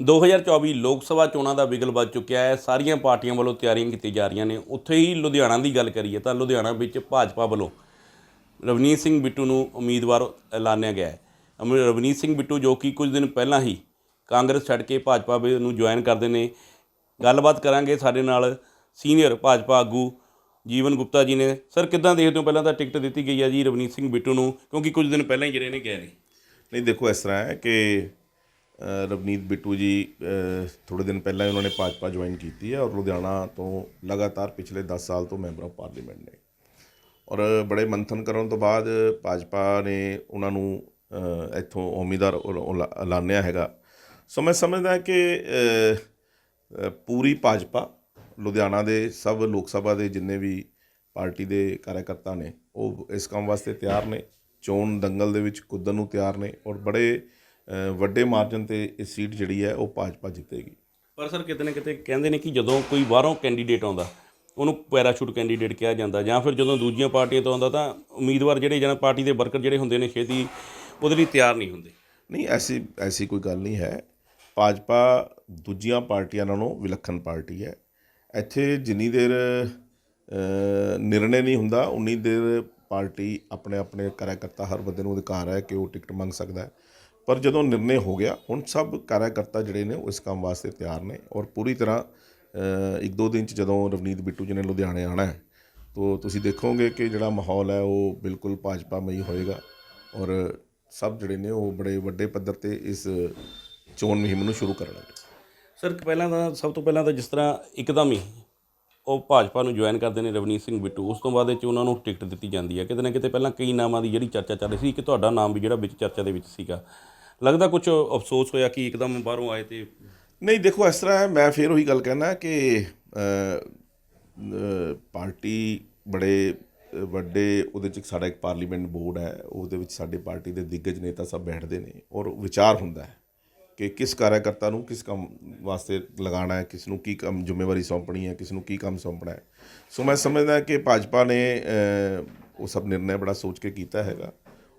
2024 ਲੋਕ ਸਭਾ ਚੋਣਾਂ ਦਾ ਵਿਗਲ ਵੱਜ ਚੁੱਕਿਆ ਹੈ। ਸਾਰੀਆਂ ਪਾਰਟੀਆਂ ਵੱਲੋਂ ਤਿਆਰੀਆਂ ਕੀਤੀਆਂ ਜਾ ਰਹੀਆਂ ਨੇ। ਉੱਥੇ ਹੀ ਲੁਧਿਆਣਾ ਦੀ ਗੱਲ ਕਰੀਏ ਤਾਂ ਲੁਧਿਆਣਾ ਵਿੱਚ ਭਾਜਪਾ ਵੱਲੋਂ ਰਵਨੀਤ ਸਿੰਘ ਬਿੱਟੂ ਨੂੰ ਉਮੀਦਵਾਰ ਐਲਾਨਿਆ ਗਿਆ ਹੈ। ਅਮ- ਰਵਨੀਤ ਸਿੰਘ ਬਿੱਟੂ ਜੋ ਕਿ ਕੁਝ ਦਿਨ ਪਹਿਲਾਂ ਹੀ ਕਾਂਗਰਸ ਛੱਡ ਕੇ ਭਾਜਪਾ ਵੀ ਨੂੰ ਜੁਆਇਨ ਕਰਦੇ ਨੇ। ਗੱਲਬਾਤ ਕਰਾਂਗੇ ਸਾਡੇ ਨਾਲ ਸੀਨੀਅਰ ਭਾਜਪਾ ਆਗੂ ਜੀਵਨ ਗੁਪਤਾ ਜੀ ਨੇ। ਸਰ, ਕਿੱਦਾਂ ਦੇਖਦੇ ਹੋ? ਪਹਿਲਾਂ ਤਾਂ ਟਿਕਟ ਦਿੱਤੀ ਗਈ ਹੈ ਜੀ ਰਵਨੀਤ ਸਿੰਘ ਬਿੱਟੂ ਨੂੰ, ਕਿਉਂਕਿ ਕੁਝ ਦਿਨ ਪਹਿਲਾਂ ਹੀ ਜਿਹੜੇ ਨੇ ਗਏ ਨੇ। ਨਹੀਂ, ਦੇਖੋ, ਇਸ ਤਰ੍ਹਾਂ ਹੈ ਕਿ ਰਵਨੀਤ ਬਿੱਟੂ ਜੀ ਅ, ਥੋੜੇ ਦਿਨ ਪਹਿਲਾਂ ਹੀ ਉਹਨਾਂ ਨੇ ਭਾਜਪਾ ਜੁਆਇਨ ਕੀਤੀ ਹੈ ਔਰ ਲੁਧਿਆਣਾ ਤੋਂ ਲਗਾਤਾਰ ਪਿਛਲੇ 10 ਸਾਲ ਤੋਂ ਮੈਂਬਰ ਆਫ ਪਾਰਲੀਮੈਂਟ ਨੇ। ਔਰ ਬੜੇ ਮੰਥਨ ਕਰਨ ਤੋਂ ਬਾਅਦ ਭਾਜਪਾ ਨੇ ਉਹਨਾਂ ਨੂੰ ਇੱਥੋਂ ਉਮੀਦਵਾਰ ਐਲਾਨਿਆ ਹੈਗਾ। ਸੋ ਮੈਂ ਸਮਝਦਾ ਕਿ ਪੂਰੀ ਭਾਜਪਾ ਲੁਧਿਆਣਾ ਦੇ ਸਭ ਲੋਕ ਸਭਾ ਦੇ ਜਿੰਨੇ ਵੀ ਪਾਰਟੀ ਦੇ ਕਾਰਜਕਰਤਾ ਨੇ ਉਹ ਇਸ ਕੰਮ ਵਾਸਤੇ ਤਿਆਰ ਨੇ। ਚੋਣ ਦੰਗਲ ਦੇ ਵਿੱਚ ਕੁੱਦਣ ਨੂੰ ਤਿਆਰ ਨੇ ਔਰ ਬੜੇ ਵੱਡੇ ਮਾਰਜਨ ਤੇ ਇਹ ਸੀਟ ਜਿਹੜੀ ਹੈ ਉਹ ਭਾਜਪਾ ਜਿੱਤੇਗੀ। ਪਰ ਸਰ ਕਿਤੇ ਨਾ ਕਿਤੇ ਕਹਿੰਦੇ ਨੇ ਕਿ ਜਦੋਂ ਕੋਈ ਬਾਹਰੋਂ ਕੈਂਡੀਡੇਟ ਆਉਂਦਾ ਉਹਨੂੰ ਪੈਰਾਸ਼ੂਟ ਕੈਂਡੀਡੇਟ ਕਿਹਾ ਜਾਂਦਾ ਜਾਂ ਫਿਰ ਜਦੋਂ ਦੂਜੀਆਂ ਪਾਰਟੀਆਂ ਤੋਂ ਆਉਂਦਾ ਤਾਂ ਉਮੀਦਵਾਰ ਜਿਹੜੇ ਜਾਂ ਪਾਰਟੀ ਦੇ ਵਰਕਰ ਜਿਹੜੇ ਹੁੰਦੇ ਨੇ ਛੇਤੀ ਉਹਦੇ ਲਈ ਤਿਆਰ ਨਹੀਂ ਹੁੰਦੇ। ਨਹੀਂ ਐਸੀ ਐਸੀ ਕੋਈ ਗੱਲ ਨਹੀਂ ਹੈ। ਭਾਜਪਾ ਦੂਜੀਆਂ ਪਾਰਟੀਆਂ ਨਾਲੋਂ ਵਿਲੱਖਣ ਪਾਰਟੀ ਹੈ। ਇੱਥੇ ਜਿੰਨੀ ਦੇਰ ਨਿਰਣੇ ਨਹੀਂ ਹੁੰਦਾ ਉਨੀ ਦੇਰ ਪਾਰਟੀ ਆਪਣੇ ਆਪਣੇ ਕਾਰਜਕਰਤਾ ਹਰ ਬੰਦੇ ਨੂੰ ਅਧਿਕਾਰ ਹੈ ਕਿ ਉਹ ਟਿਕਟ ਮੰਗ ਸਕਦਾ ਹੈ। ਪਰ ਜਦੋਂ ਨਿਰਣੇ ਹੋ ਗਿਆ, ਹੁਣ ਸਭ ਕਾਰਜਕਰਤਾ ਜਿਹੜੇ ਨੇ ਉਹ ਇਸ ਕੰਮ ਵਾਸਤੇ ਤਿਆਰ ਨੇ ਔਰ ਪੂਰੀ ਤਰ੍ਹਾਂ ਇੱਕ ਦੋ ਦਿਨ ਚ ਜਦੋਂ ਰਵਨੀਤ ਬਿੱਟੂ ਜੀ ਨੇ ਲੁਧਿਆਣੇ ਆਣਾ ਹੈ, ਤੋ ਤੁਸੀਂ ਦੇਖੋਗੇ ਕਿ ਜਿਹੜਾ ਮਾਹੌਲ ਹੈ ਉਹ ਬਿਲਕੁਲ ਭਾਜਪਾਮਈ ਹੋਏਗਾ ਔਰ ਸਭ ਜਿਹੜੇ ਨੇ ਉਹ ਬੜੇ ਵੱਡੇ ਪੱਧਰ ਤੇ ਇਸ ਚੋਣ ਮੁਹਿੰਮ ਨੂੰ ਸ਼ੁਰੂ ਕਰਨਗੇ ਸਰ, ਪਹਿਲਾਂ ਤਾਂ, ਸਭ ਤੋਂ ਪਹਿਲਾਂ ਤਾਂ ਜਿਸ ਤਰ੍ਹਾਂ ਇੱਕਦਮ ਹੀ ਉਹ ਭਾਜਪਾ ਨੂੰ ਜੁਆਇਨ ਕਰਦੇ ਨੇ ਰਵਨੀਤ ਸਿੰਘ ਬਿੱਟੂ, ਉਸ ਤੋਂ ਬਾਅਦ ਇਹ 'ਚ ਉਹਨਾਂ ਨੂੰ ਟਿਕਟ ਦਿੱਤੀ ਜਾਂਦੀ ਹੈ। ਕਿਤੇ ਨਾ ਕਿਤੇ ਪਹਿਲਾਂ ਕਈ ਨਾਮਾਂ ਦੀ ਜਿਹੜੀ ਚਰਚਾ ਚੱਲ ਰਹੀ ਸੀ ਕਿ ਤੁਹਾਡਾ ਨਾਮ ਵੀ ਜਿਹੜਾ ਵਿੱਚ ਚਰਚਾ ਦੇ ਵਿੱਚ ਸੀਗਾ। ਲੱਗਦਾ ਕੁਝ ਅਫਸੋਸ ਹੋਇਆ ਕਿ ਇੱਕਦਮ ਬਾਹਰੋਂ ਆਏ ਤੇ ਨਹੀਂ, ਦੇਖੋ, ਇਸ ਤਰ੍ਹਾਂ ਹੈ। ਮੈਂ ਫੇਰ ਉਹੀ ਗੱਲ ਕਹਿਣਾ ਕਿ ਪਾਰਟੀ ਬੜੇ ਵੱਡੇ, ਉਹਦੇ ਚ ਸਾਡਾ ਇੱਕ ਪਾਰਲੀਮੈਂਟ ਬੋਰਡ ਹੈ, ਉਹਦੇ ਵਿੱਚ ਸਾਡੇ ਪਾਰਟੀ ਦੇ ਦਿੱਗਜ ਨੇਤਾ ਸਭ ਬੈਠਦੇ ਨੇ ਔਰ ਵਿਚਾਰ ਹੁੰਦਾ ਹੈ ਕਿ ਕਿਸ ਕਾਰਜਕਰਤਾ ਨੂੰ ਕਿਸ ਕੰਮ ਵਾਸਤੇ ਲਗਾਉਣਾ ਹੈ, ਕਿਸ ਨੂੰ ਕੀ ਕੰਮ ਜ਼ਿੰਮੇਵਾਰੀ ਸੌਂਪਣੀ ਹੈ, ਕਿਸ ਨੂੰ ਕੀ ਕੰਮ ਸੌਂਪਣਾ ਹੈ। ਸੋ ਮੈਂ ਸਮਝਦਾ ਕਿ ਭਾਜਪਾ ਨੇ ਉਹ ਸਭ ਨਿਰਣੈ ਬੜਾ ਸੋਚ ਕੇ ਕੀਤਾ ਹੈਗਾ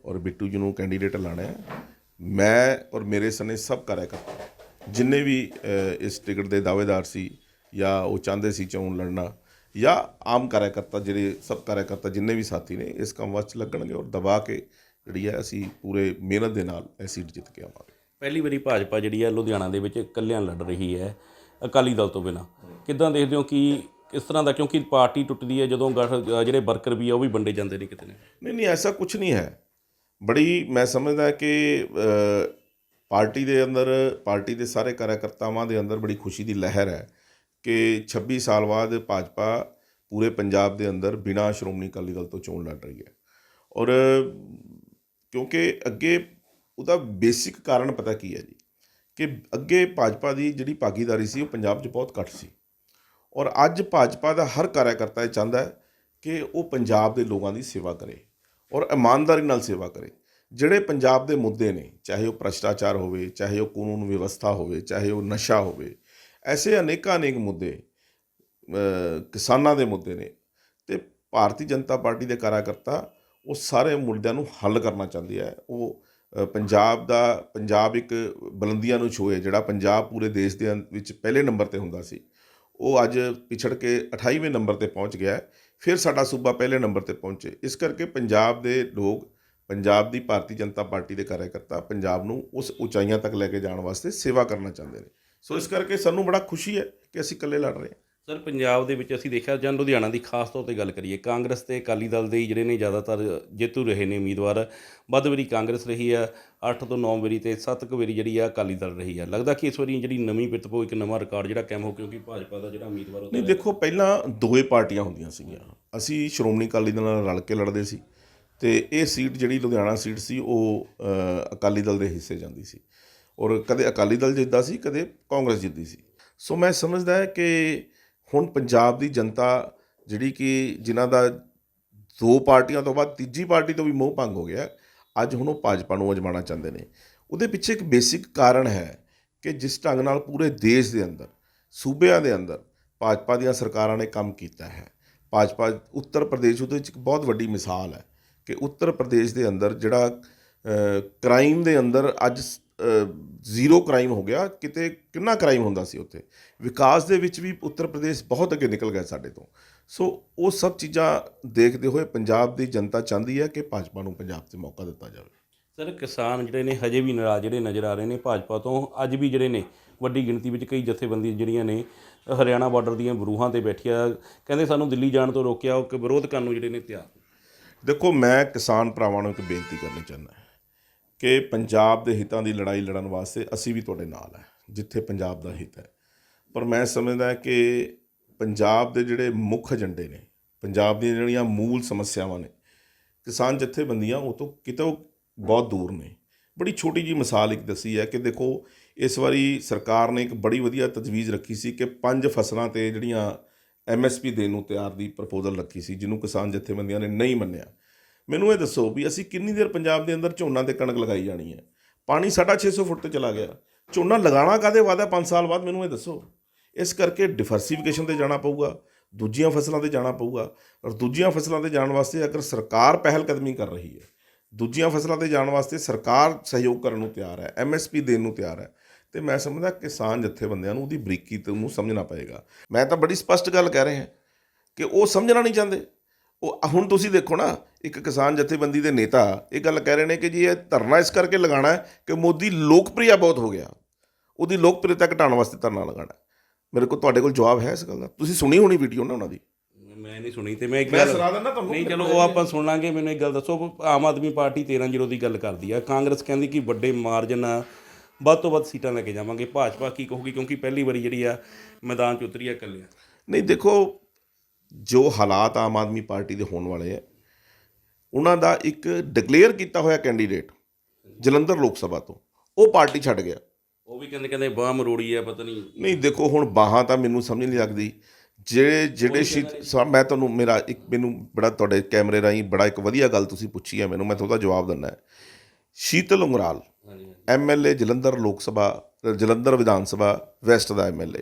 ਔਰ ਬਿੱਟੂ ਜੀ ਨੂੰ ਕੈਂਡੀਡੇਟ ਲਾਣਾ ਹੈ। ਮੈਂ ਔਰ ਮੇਰੇ ਸਨੇ ਸਭ ਕਾਰਜਕਰਤਾ ਜਿੰਨੇ ਵੀ ਇਸ ਟਿਕਟ ਦੇ ਦਾਅਵੇਦਾਰ ਸੀ ਜਾਂ ਉਹ ਚਾਹੁੰਦੇ ਸੀ ਚੋਣ ਲੜਨਾ ਜਾਂ ਆਮ ਕਾਰਜਕਰਤਾ ਜਿਹੜੇ ਸਭ ਕਾਰਜਕਰਤਾ ਜਿੰਨੇ ਵੀ ਸਾਥੀ ਨੇ ਇਸ ਕੰਮ ਵਾਸਤੇ ਲੱਗਣਗੇ ਔਰ ਦਬਾ ਕੇ ਜਿਹੜੀ ਹੈ ਅਸੀਂ ਪੂਰੇ ਮਿਹਨਤ ਦੇ ਨਾਲ ਇਹ ਸੀਟ ਜਿੱਤ ਕੇ ਆਵਾਂਗੇ। ਪਹਿਲੀ ਵਾਰੀ ਭਾਜਪਾ ਜਿਹੜੀ ਹੈ ਲੁਧਿਆਣਾ ਦੇ ਵਿੱਚ ਇਕੱਲਿਆਂ ਲੜ ਰਹੀ ਹੈ ਅਕਾਲੀ ਦਲ ਤੋਂ ਬਿਨਾ। ਕਿੱਦਾਂ ਦੇਖਦੇ ਹੋ ਕਿ ਇਸ ਤਰ੍ਹਾਂ ਦਾ ਕਿਉਂਕਿ ਪਾਰਟੀ ਟੁੱਟਦੀ ਹੈ ਜਦੋਂ ਜਿਹੜੇ ਵਰਕਰ ਵੀ ਆ ਉਹ ਵੀ ਵੰਡੇ ਜਾਂਦੇ ਨੇ ਕਿਤੇ ਨਾ ਨਹੀਂ ਨਹੀਂ ਐਸਾ ਕੁਝ ਨਹੀਂ ਹੈ। ਬੜੀ ਮੈਂ ਸਮਝਦਾ ਕਿ ਪਾਰਟੀ ਦੇ ਅੰਦਰ, ਪਾਰਟੀ ਦੇ ਸਾਰੇ ਕਾਰਜਕਰਤਾਵਾਂ ਦੇ ਅੰਦਰ ਬੜੀ ਖੁਸ਼ੀ ਦੀ ਲਹਿਰ ਹੈ ਕਿ 26 ਸਾਲ ਬਾਅਦ ਭਾਜਪਾ ਪੂਰੇ ਪੰਜਾਬ ਦੇ ਅੰਦਰ ਬਿਨਾਂ ਸ਼੍ਰੋਮਣੀ ਅਕਾਲੀ ਦਲ ਤੋਂ ਚੋਣ ਲੜ ਰਹੀ ਹੈ। ਔਰ ਕਿਉਂਕਿ ਅੱਗੇ ਉਹਦਾ ਬੇਸਿਕ ਕਾਰਨ ਪਤਾ ਕੀ ਹੈ ਜੀ? ਕਿ ਅੱਗੇ ਭਾਜਪਾ ਦੀ ਜਿਹੜੀ ਭਾਗੀਦਾਰੀ ਸੀ ਉਹ ਪੰਜਾਬ 'ਚ ਬਹੁਤ ਘੱਟ ਸੀ। ਔਰ ਅੱਜ ਭਾਜਪਾ ਦਾ ਹਰ ਕਾਰਜਕਰਤਾ ਇਹ ਚਾਹੁੰਦਾ ਹੈ ਕਿ ਉਹ ਪੰਜਾਬ ਦੇ ਲੋਕਾਂ ਦੀ ਸੇਵਾ ਕਰੇ। ਔਰ ਇਮਾਨਦਾਰੀ ਨਾਲ ਸੇਵਾ ਕਰੇ। ਜਿਹੜੇ ਪੰਜਾਬ ਦੇ ਮੁੱਦੇ ਨੇ, ਚਾਹੇ ਉਹ ਭ੍ਰਸ਼ਟਾਚਾਰ ਹੋਵੇ, ਚਾਹੇ ਉਹ ਕਾਨੂੰਨ ਵਿਵਸਥਾ ਹੋਵੇ, ਚਾਹੇ ਉਹ ਨਸ਼ਾ ਹੋਵੇ, ਐਸੇ ਅਨੇਕਾਂ ਅਨੇਕ ਮੁੱਦੇ ਕਿਸਾਨਾਂ ਦੇ ਮੁੱਦੇ ਨੇ ਤੇ ਭਾਰਤੀ ਜਨਤਾ ਪਾਰਟੀ ਦੇ ਕਾਰਜਕਰਤਾ ਉਹ ਸਾਰੇ ਮੁੱਦਿਆਂ ਨੂੰ ਹੱਲ ਕਰਨਾ ਚਾਹੁੰਦੀ ਹੈ। ਉਹ ਪੰਜਾਬ ਦਾ, ਪੰਜਾਬ ਇੱਕ ਬੁਲੰਦੀਆਂ ਨੂੰ ਛੂਏ ਜਿਹੜਾ ਪੰਜਾਬ ਪੂਰੇ ਦੇਸ਼ ਦੇ ਵਿੱਚ ਪਹਿਲੇ ਨੰਬਰ ਤੇ ਹੁੰਦਾ ਸੀ। ਉਹ ਅੱਜ ਪਿਛੜ ਕੇ 28ਵੇਂ ਨੰਬਰ ਤੇ ਪਹੁੰਚ ਗਿਆ ਹੈ। ਫਿਰ ਸਾਡਾ ਸੂਬਾ ਪਹਿਲੇ ਨੰਬਰ ਤੇ ਪਹੁੰਚੇ। ਇਸ ਕਰਕੇ ਪੰਜਾਬ ਦੇ ਲੋਕ, ਪੰਜਾਬ ਦੀ ਭਾਰਤੀ ਜਨਤਾ ਪਾਰਟੀ ਦੇ ਕਾਰਜਕਰਤਾ ਪੰਜਾਬ ਨੂੰ ਉਸ ਉਚਾਈਆਂ ਤੱਕ ਲੈ ਕੇ ਜਾਣ ਵਾਸਤੇ ਸੇਵਾ ਕਰਨਾ ਚਾਹੁੰਦੇ ਨੇ। ਸੋ ਇਸ ਕਰਕੇ ਸਾਨੂੰ ਬੜਾ ਖੁਸ਼ੀ ਹੈ ਕਿ ਅਸੀਂ ਇਕੱਲੇ ਲੜ ਰਹੇ ਹਾਂ। ਸਰ ਪੰਜਾਬ ਦੇ ਵਿੱਚ ਅਸੀਂ ਦੇਖਿਆ ਜਾਂ ਲੁਧਿਆਣਾ ਦੀ ਖਾਸ ਤੌਰ ਤੇ ਗੱਲ ਕਰੀਏ ਕਾਂਗਰਸ ਤੇ ਅਕਾਲੀ ਦਲ ਦੇ ਜਿਹੜੇ ਨੇ ਜ਼ਿਆਦਾਤਰ ਜੇਤੂ ਰਹੇ ਨੇ ਉਮੀਦਵਾਰ। ਵੱਧ ਵਾਰੀ ਕਾਂਗਰਸ ਰਹੀ ਆ 8 ਤੋਂ 9 ਵਾਰੀ ਤੇ 7 ਕੁ ਵਾਰੀ ਜਿਹੜੀ ਆ ਅਕਾਲੀ ਦਲ ਰਹੀ ਆ ਲੱਗਦਾ ਕਿ ਇਸ ਵਾਰੀ ਜਿਹੜੀ ਨਵੀਂ ਪਿਰਤਪੋ ਇੱਕ ਨਵਾਂ ਰਿਕਾਰਡ ਜਿਹੜਾ ਕਾਇਮ ਹੋ ਕਿਉਂਕਿ ਭਾਜਪਾ ਦਾ ਜਿਹੜਾ ਉਮੀਦਵਾਰ ਉਹ ਨਹੀਂ ਦੇਖੋ ਪਹਿਲਾਂ ਦੋਏ ਪਾਰਟੀਆਂ ਹੁੰਦੀਆਂ ਸੀਗੀਆਂ। ਅਸੀਂ ਸ਼੍ਰੋਮਣੀ ਅਕਾਲੀ ਦਲ ਨਾਲ ਰਲ ਕੇ ਲੜਦੇ ਸੀ ਤੇ ਇਹ ਸੀਟ ਜਿਹੜੀ ਲੁਧਿਆਣਾ ਸੀਟ ਸੀ ਉਹ ਅਕਾਲੀ ਦਲ ਦੇ ਹਿੱਸੇ ਜਾਂਦੀ ਸੀ। ਔਰ ਕਦੇ ਅਕਾਲੀ ਦਲ ਜਿੱਤਦਾ ਸੀ ਕਦੇ ਕਾਂਗਰਸ ਜਿੱਤਦੀ ਸੀ। ਸੋ ਮੈਂ ਸਮਝਦਾ ਹੈ ਕਿ ਹੁਣ ਪੰਜਾਬ ਦੀ ਜਨਤਾ ਜਿਹੜੀ ਕਿ ਜਿਨ੍ਹਾਂ ਦਾ ਦੋ ਪਾਰਟੀਆਂ ਤੋਂ ਬਾਅਦ ਤੀਜੀ ਪਾਰਟੀ ਤੋਂ ਵੀ ਮੋਹ ਭੰਗ ਹੋ ਗਿਆ, ਅੱਜ ਹੁਣ ਉਹ ਭਾਜਪਾ ਨੂੰ ਅਜਮਾਉਣਾ ਚਾਹੁੰਦੇ ਨੇ। ਉਹਦੇ ਪਿੱਛੇ ਇੱਕ ਬੇਸਿਕ ਕਾਰਨ ਹੈ ਕਿ ਜਿਸ ਢੰਗ ਨਾਲ ਪੂਰੇ ਦੇਸ਼ ਦੇ ਅੰਦਰ, ਸੂਬਿਆਂ ਦੇ ਅੰਦਰ ਭਾਜਪਾ ਦੀਆਂ ਸਰਕਾਰਾਂ ਨੇ ਕੰਮ ਕੀਤਾ ਹੈ। ਭਾਜਪਾ ਉੱਤਰ ਪ੍ਰਦੇਸ਼ ਉਹਦੇ ਵਿੱਚ ਇੱਕ ਬਹੁਤ ਵੱਡੀ ਮਿਸਾਲ ਹੈ ਕਿ ਉੱਤਰ ਪ੍ਰਦੇਸ਼ ਦੇ ਅੰਦਰ ਜਿਹੜਾ ਕ੍ਰਾਈਮ ਦੇ ਅੰਦਰ ਅੱਜ ਜ਼ੀਰੋ ਕ੍ਰਾਈਮ ਹੋ ਗਿਆ ਕਿਤੇ ਕਿੰਨਾ ਕ੍ਰਾਈਮ ਹੁੰਦਾ ਸੀ ਉੱਥੇ? ਵਿਕਾਸ ਦੇ ਵਿੱਚ ਵੀ ਉੱਤਰ ਪ੍ਰਦੇਸ਼ ਬਹੁਤ ਅੱਗੇ ਨਿਕਲ ਗਿਆ ਸਾਡੇ ਤੋਂ। ਸੋ ਉਹ ਸਭ ਚੀਜ਼ਾਂ ਦੇਖਦੇ ਹੋਏ ਪੰਜਾਬ ਦੀ ਜਨਤਾ ਚਾਹੁੰਦੀ ਹੈ ਕਿ ਭਾਜਪਾ ਨੂੰ ਪੰਜਾਬ 'ਚ ਮੌਕਾ ਦਿੱਤਾ ਜਾਵੇ। ਸਰ ਕਿਸਾਨ ਜਿਹੜੇ ਨੇ ਹਜੇ ਵੀ ਨਾਰਾਜ਼ ਜਿਹੜੇ ਨਜ਼ਰ ਆ ਰਹੇ ਨੇ ਭਾਜਪਾ ਤੋਂ ਅੱਜ ਵੀ ਜਿਹੜੇ ਨੇ ਵੱਡੀ ਗਿਣਤੀ ਵਿੱਚ ਕਈ ਜਥੇਬੰਦੀਆਂ ਜਿਹੜੀਆਂ ਨੇ ਹਰਿਆਣਾ ਬਾਰਡਰ ਦੀਆਂ ਬਰੂਹਾਂ ਤੇ ਬੈਠੀਆਂ ਕਹਿੰਦੇ ਸਾਨੂੰ ਦਿੱਲੀ ਜਾਣ ਤੋਂ ਰੋਕਿਆ ਉਹ ਕਿ ਵਿਰੋਧ ਕਰਨ ਨੂੰ ਜਿਹੜੇ ਨੇ ਤਿਆਰ। ਦੇਖੋ ਮੈਂ ਕਿਸਾਨ ਭਰਾਵਾਂ ਨੂੰ ਇੱਕ ਬੇਨਤੀ ਕਰਨੀ ਚਾਹੁੰਦਾ ਕਿ ਪੰਜਾਬ ਦੇ ਹਿੱਤਾਂ ਦੀ ਲੜਾਈ ਲੜਨ ਵਾਸਤੇ ਅਸੀਂ ਵੀ ਤੁਹਾਡੇ ਨਾਲ ਹੈ, ਜਿੱਥੇ ਪੰਜਾਬ ਦਾ ਹਿੱਤ ਹੈ। ਪਰ ਮੈਂ ਸਮਝਦਾ ਕਿ ਪੰਜਾਬ ਦੇ ਜਿਹੜੇ ਮੁੱਖ ਏਜੰਡੇ ਨੇ, ਪੰਜਾਬ ਦੀਆਂ ਜਿਹੜੀਆਂ ਮੂਲ ਸਮੱਸਿਆਵਾਂ ਨੇ, ਕਿਸਾਨ ਜਥੇਬੰਦੀਆਂ ਉਹ ਤੋਂ ਕਿਤੋਂ ਬਹੁਤ ਦੂਰ ਨੇ। ਬੜੀ ਛੋਟੀ ਜੀ ਮਿਸਾਲ ਇੱਕ ਦੱਸੀ ਹੈ ਕਿ ਦੇਖੋ, ਇਸ ਵਾਰੀ ਸਰਕਾਰ ਨੇ ਇੱਕ ਬੜੀ ਵਧੀਆ ਤਜਵੀਜ਼ ਰੱਖੀ ਸੀ ਕਿ ਪੰਜ ਫਸਲਾਂ ਤੇ ਜਿਹੜੀਆਂ ਐਮਐਸਪੀ ਦੇਣ ਨੂੰ ਤਿਆਰ ਦੀ ਪ੍ਰਪੋਜ਼ਲ ਰੱਖੀ ਸੀ, ਜਿਹਨੂੰ ਕਿਸਾਨ ਜਥੇਬੰਦੀਆਂ ਨੇ ਨਹੀਂ ਮੰਨਿਆ। ਮੈਨੂੰ ਇਹ ਦੱਸੋ ਵੀ ਅਸੀਂ ਕਿੰਨੀ ਦੇਰ ਪੰਜਾਬ ਦੇ ਅੰਦਰ ਝੋਨਾ ਤੇ ਕਣਕ ਲਗਾਈ ਜਾਣੀ ਹੈ? ਪਾਣੀ ਸਾਡਾ 600 ਫੁੱਟ ਤੇ ਚਲਾ ਗਿਆ। ਝੋਨਾ ਲਗਾਉਣਾ ਕਾਦੇ ਵਾਦਾ 5 ਸਾਲ ਬਾਅਦ ਮੈਨੂੰ ਇਹ ਦੱਸੋ। ਇਸ ਕਰਕੇ ਡਿਵਰਸੀਫਿਕੇਸ਼ਨ ਤੇ ਜਾਣਾ ਪਊਗਾ, ਦੂਜੀਆਂ ਫਸਲਾਂ ਤੇ ਜਾਣਾ ਪਊਗਾ। ਔਰ ਦੂਜੀਆਂ ਫਸਲਾਂ ਤੇ ਜਾਣ ਵਾਸਤੇ ਅਗਰ ਸਰਕਾਰ ਪਹਿਲ ਕਦਮੀ ਕਰ ਰਹੀ ਹੈ, ਦੂਜੀਆਂ ਫਸਲਾਂ ਤੇ ਜਾਣ ਵਾਸਤੇ ਸਰਕਾਰ ਸਹਿਯੋਗ ਕਰਨ ਨੂੰ ਤਿਆਰ ਹੈ ਐਮਐਸਪੀ ਦੇਣ ਨੂੰ ਤਿਆਰ ਹੈ, ਤੇ ਮੈਂ ਸਮਝਦਾ ਕਿਸਾਨ ਜਥੇਬੰਦਿਆਂ ਨੂੰ ਉਹਦੀ ਬਰੀਕੀ ਤੇ ਉਹਨੂੰ ਸਮਝਣਾ ਪਏਗਾ। ਮੈਂ ਤਾਂ ਬੜੀ ਸਪਸ਼ਟ ਗੱਲ ਕਹਿ ਰਿਹਾ ਕਿ ਉਹ ਸਮਝਣਾ ਨਹੀਂ ਚਾਹੁੰਦੇ। ਉਹ ਹੁਣ ਤੁਸੀਂ ਦੇਖੋ ਨਾ ਇੱਕ ਕਿਸਾਨ ਜਥੇਬੰਦੀ ਦੇ ਨੇਤਾ ਇਹ ਗੱਲ ਕਹਿ ਰਹੇ ਨੇ ਕਿ ਜੀ ਇਹ ਧਰਨਾ ਇਸ ਕਰਕੇ ਲਗਾਉਣਾ ਹੈ ਕਿ ਮੋਦੀ ਲੋਕਪ੍ਰਿਆ ਬਹੁਤ ਹੋ ਗਿਆ। ਉਹਦੀ ਲੋਕਪ੍ਰਿਯਤਾ ਘਟਾਉਣ ਵਾਸਤੇ ਧਰਨਾ ਲਗਾਉਣਾ। ਹੈ। ਮੇਰੇ ਕੋਲ ਤੁਹਾਡੇ ਕੋਲ ਜਵਾਬ ਹੈ ਇਸ ਗੱਲ ਦਾ। ਤੁਸੀਂ ਸੁਣੀ ਹੋਣੀ ਵੀਡੀਓ ਨਾ ਉਹਨਾਂ ਦੀ? ਮੈਂ ਨਹੀਂ ਸੁਣੀ ਤੇ ਮੈਂ ਇੱਕ ਮੈਂ ਗੱਲ ਸੁਣਾ ਦਿੰਦਾ ਤੁਹਾਨੂੰ। ਨਹੀਂ ਚਲੋ ਉਹ ਆਪਾਂ ਸੁਣ ਲਾਂਗੇ। ਮੈਨੂੰ ਇੱਕ ਗੱਲ ਦੱਸੋ ਆਮ ਆਦਮੀ ਪਾਰਟੀ 13 ਜ਼ੀਰੋ ਦੀ ਗੱਲ ਕਰਦੀ ਆ। ਕਾਂਗਰਸ ਕਹਿੰਦੀ ਕਿ ਵੱਡੇ ਮਾਰਜਨ ਨਾਲ ਵੱਧ ਤੋਂ ਵੱਧ ਸੀਟਾਂ ਲੈ ਕੇ ਜਾਵਾਂਗੇ। ਭਾਜਪਾ ਕੀ ਕਹੂਗੀ? ਕਿਉਂਕਿ ਪਹਿਲੀ ਵਾਰੀ ਜਿਹੜੀ ਆ ਮੈਦਾਨ 'ਚ ਉਤਰੀ ਆ ਇਕੱਲੇ। ਨਹੀਂ ਦੇਖੋ ਜੋ ਹਾਲਾਤ ਆਮ ਆਦਮੀ ਪਾਰਟੀ ਦੇ ਹੋਣ ਵਾਲੇ ਹੈ ਉਹਨਾਂ ਦਾ ਇੱਕ ਡਿਕਲੇਅਰ ਕੀਤਾ ਹੋਇਆ ਕੈਂਡੀਡੇਟ ਜਲੰਧਰ ਲੋਕ ਸਭਾ ਤੋਂ ਉਹ ਪਾਰਟੀ ਛੱਡ ਗਿਆ। ਉਹ ਵੀ ਕਹਿੰਦੇ ਕਹਿੰਦੇ ਬਾਹ ਮਰੋੜੀ ਆ ਪਤਾ ਨਹੀਂ। ਨਹੀਂ ਦੇਖੋ ਹੁਣ ਬਾਹਾਂ ਤਾਂ ਮੈਨੂੰ ਸਮਝ ਨਹੀਂ ਲੱਗਦੀ। ਜਿਹੜੇ ਜਿਹੜੇ ਸ਼ੀ ਸਾ- ਮੈਂ ਤੁਹਾਨੂੰ ਮੇਰਾ ਇੱਕ ਮੈਨੂੰ ਬੜਾ ਤੁਹਾਡੇ ਕੈਮਰੇ ਰਾਹੀਂ ਬੜਾ ਇੱਕ ਵਧੀਆ ਗੱਲ ਤੁਸੀਂ ਪੁੱਛੀ ਹੈ ਮੈਨੂੰ ਮੈਂ ਤੁਹਾਡਾ ਜਵਾਬ ਦਿੰਦਾ ਹੈ। ਸ਼ੀਤਲ ਉਂਗਰਾਲ ਐਮਐਲਏ ਜਲੰਧਰ ਲੋਕ ਸਭਾ ਜਲੰਧਰ ਵਿਧਾਨ ਸਭਾ ਵੈਸਟ ਦਾ ਐਮਐਲਏ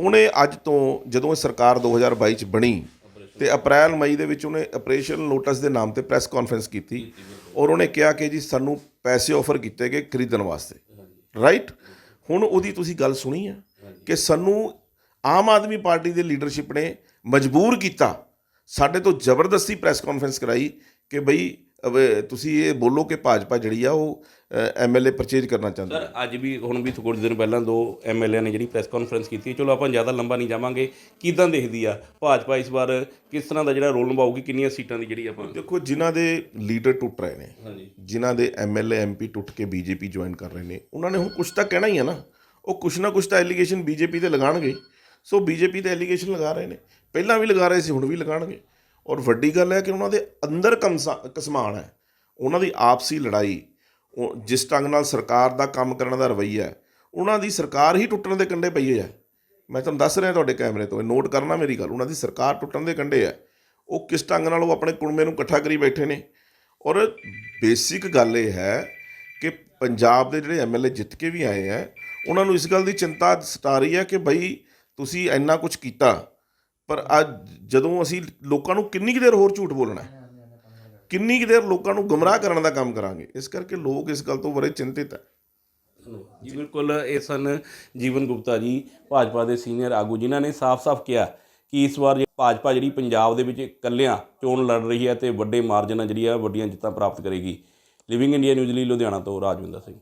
ਉਹਨੇ ਅੱਜ ਤੋਂ ਜਦੋਂ ਇਹ ਸਰਕਾਰ 2022 ਚ ਬਣੀ ਤੇ ਅਪ੍ਰੈਲ ਮਈ ਦੇ ਵਿੱਚ ਉਹਨੇ ਆਪਰੇਸ਼ਨ ਲੋਟਸ ਦੇ ਨਾਮ ਤੇ ਪ੍ਰੈਸ ਕਾਨਫਰੰਸ ਕੀਤੀ ਔਰ ਉਹਨੇ ਕਿਹਾ ਕਿ ਜੀ ਸਾਨੂੰ ਪੈਸੇ ਆਫਰ ਕੀਤੇ ਗਏ ਖਰੀਦਣ ਵਾਸਤੇ। ਰਾਈਟ ਹੁਣ ਉਹਦੀ ਤੁਸੀਂ ਗੱਲ ਸੁਣੀ ਹੈ ਕਿ ਸਾਨੂੰ ਆਮ ਆਦਮੀ ਪਾਰਟੀ ਦੇ ਲੀਡਰਸ਼ਿਪ ਨੇ ਮਜਬੂਰ ਕੀਤਾ। ਸਾਡੇ ਤੋਂ ਜ਼ਬਰਦਸਤੀ ਪ੍ਰੈਸ ਕਾਨਫਰੰਸ ਕਰਾਈ ਕਿ ਬਈ ਤੁਸੀਂ ਇਹ ਬੋਲੋ ਕਿ ਭਾਜਪਾ ਜਿਹੜੀ ਆ ਉਹ ਐਮਐਲਏ ਪਰਚੇਜ ਕਰਨਾ ਚਾਹੁੰਦੀ ਸਰ ਅੱਜ ਵੀ ਹੁਣ ਵੀ ਥੋੜੇ ਦਿਨ ਪਹਿਲਾਂ ਦੋ ਐਮਐਲਏ ਨੇ ਜਿਹੜੀ ਪ੍ਰੈਸ ਕਾਨਫਰੰਸ ਕੀਤੀ। ਚਲੋ ਆਪਾਂ ਜ਼ਿਆਦਾ ਲੰਬਾ ਨਹੀਂ ਜਾਵਾਂਗੇ। ਕਿਦਾਂ ਦੇਖਦੀ ਆ ਭਾਜਪਾ ਇਸ ਵਾਰ? ਕਿਸ ਤਰ੍ਹਾਂ ਦਾ ਜਿਹੜਾ ਰੋਲ ਨਿਭਾਊਗੀ? ਕਿੰਨੀਆਂ ਸੀਟਾਂ ਦੀ ਜਿਹੜੀ ਆਪਾਂ ਦੇਖੋ ਜਿਨ੍ਹਾਂ ਦੇ ਲੀਡਰ ਟੁੱਟ ਰਹੇ ਨੇ ਹਾਂਜੀ। ਜਿਨ੍ਹਾਂ ਦੇ ਐਮਐਲਏ ਐਮਪੀ ਟੁੱਟ ਕੇ ਬੀਜੇਪੀ ਜੁਆਇਨ ਕਰ ਰਹੇ ਨੇ ਉਹਨਾਂ ਨੇ ਹੁਣ ਕੁਝ ਤਾਂ ਕਹਿਣਾ ਹੀ ਹੈ ਨਾ। ਉਹ ਕੁਛ ਨਾ ਕੁਛ ਤਾਂ ਐਲੀਗੇਸ਼ਨ ਬੀਜੇਪੀ ਤੇ ਲਗਾਉਣਗੇ। ਸੋ ਬੀਜੇਪੀ ਤੇ ਐਲੀਗੇਸ਼ਨ ਲਗਾ ਰਹੇ ਨੇ। ਪਹਿਲਾਂ ਵੀ ਲਗਾ ਰਹੇ ਸੀ ਹੁਣ ਵੀ ਲਗਾਉਣਗੇ। ਔਰ ਵੱਡੀ ਗੱਲ ਹੈ ਕਿ ਉਹਨਾਂ ਦੇ ਅੰਦਰ ਕਮਸਾ- ਕਸਮਾਨ ਹੈ। ਉਹਨਾਂ ਦੀ ਆਪਸੀ ਲੜਾਈ, ਉਹ ਜਿਸ ਢੰਗ ਨਾਲ ਸਰਕਾਰ ਦਾ ਕੰਮ ਕਰਨ ਦਾ ਰਵੱਈਆ ਹੈ, ਉਹਨਾਂ ਦੀ ਸਰਕਾਰ ਹੀ ਟੁੱਟਣ ਦੇ ਕੰਢੇ ਪਈ ਹੈ। ਮੈਂ ਤੁਹਾਨੂੰ ਦੱਸ ਰਿਹਾ ਤੁਹਾਡੇ ਕੈਮਰੇ ਤੋਂ ਨੋਟ ਕਰਨਾ ਮੇਰੀ ਗੱਲ, ਉਹਨਾਂ ਦੀ ਸਰਕਾਰ ਟੁੱਟਣ ਦੇ ਕੰਢੇ ਹੈ। ਉਹ ਕਿਸ ਢੰਗ ਨਾਲ ਉਹ ਆਪਣੇ ਕੁੜਮੇ ਨੂੰ ਇਕੱਠਾ ਕਰੀ ਬੈਠੇ ਨੇ? ਔਰ ਬੇਸਿਕ ਗੱਲ ਇਹ ਹੈ ਕਿ ਪੰਜਾਬ ਦੇ ਜਿਹੜੇ ਐਮਐਲਏ ਜਿੱਤ ਕੇ ਵੀ ਆਏ ਆ ਉਹਨਾਂ ਨੂੰ ਇਸ ਗੱਲ ਦੀ ਚਿੰਤਾ ਸਤਾ ਰਹੀ ਹੈ ਕਿ ਬਈ ਤੁਸੀਂ ਇੰਨਾ ਕੁਝ ਕੀਤਾ ਪਰ ਅੱਜ ਜਦੋਂ ਅਸੀਂ ਲੋਕਾਂ ਨੂੰ ਕਿੰਨੀ ਕੁ ਦੇਰ ਹੋਰ ਝੂਠ ਬੋਲਣਾ ਕਿੰਨੀ ਕੁ ਦੇਰ ਲੋਕਾਂ ਨੂੰ ਗੁੰਮਰਾਹ ਕਰਨ ਦਾ ਕੰਮ ਕਰਾਂਗੇ? ਇਸ ਕਰਕੇ ਲੋਕ ਇਸ ਗੱਲ ਤੋਂ ਬੜੇ ਚਿੰਤਿਤ ਹੈ। ਜੀ ਬਿਲਕੁਲ, ਇਹ ਸਨ ਜੀਵਨ ਗੁਪਤਾ ਜੀ, ਭਾਜਪਾ ਦੇ ਸੀਨੀਅਰ ਆਗੂ, ਜਿਨ੍ਹਾਂ ਨੇ ਸਾਫ਼-ਸਾਫ਼ ਕਿਹਾ ਕਿ ਇਸ ਵਾਰ ਜੇ ਭਾਜਪਾ ਜਿਹੜੀ ਪੰਜਾਬ ਦੇ ਵਿੱਚ ਇਕੱਲਿਆਂ ਚੋਣ ਲੜ ਰਹੀ ਹੈ ਤੇ ਵੱਡੇ ਮਾਰਜਨ ਨਾਲ ਜਿਹੜੀ ਆ ਵੱਡੀਆਂ ਜਿੱਤਾਂ ਪ੍ਰਾਪਤ ਕਰੇਗੀ। ਲਿਵਿੰਗ ਇੰਡੀਆ ਨਿਊਜ਼ ਲਈ ਲੁਧਿਆਣਾ ਤੋਂ ਰਾਜਵਿੰਦਰ ਸਿੰਘ।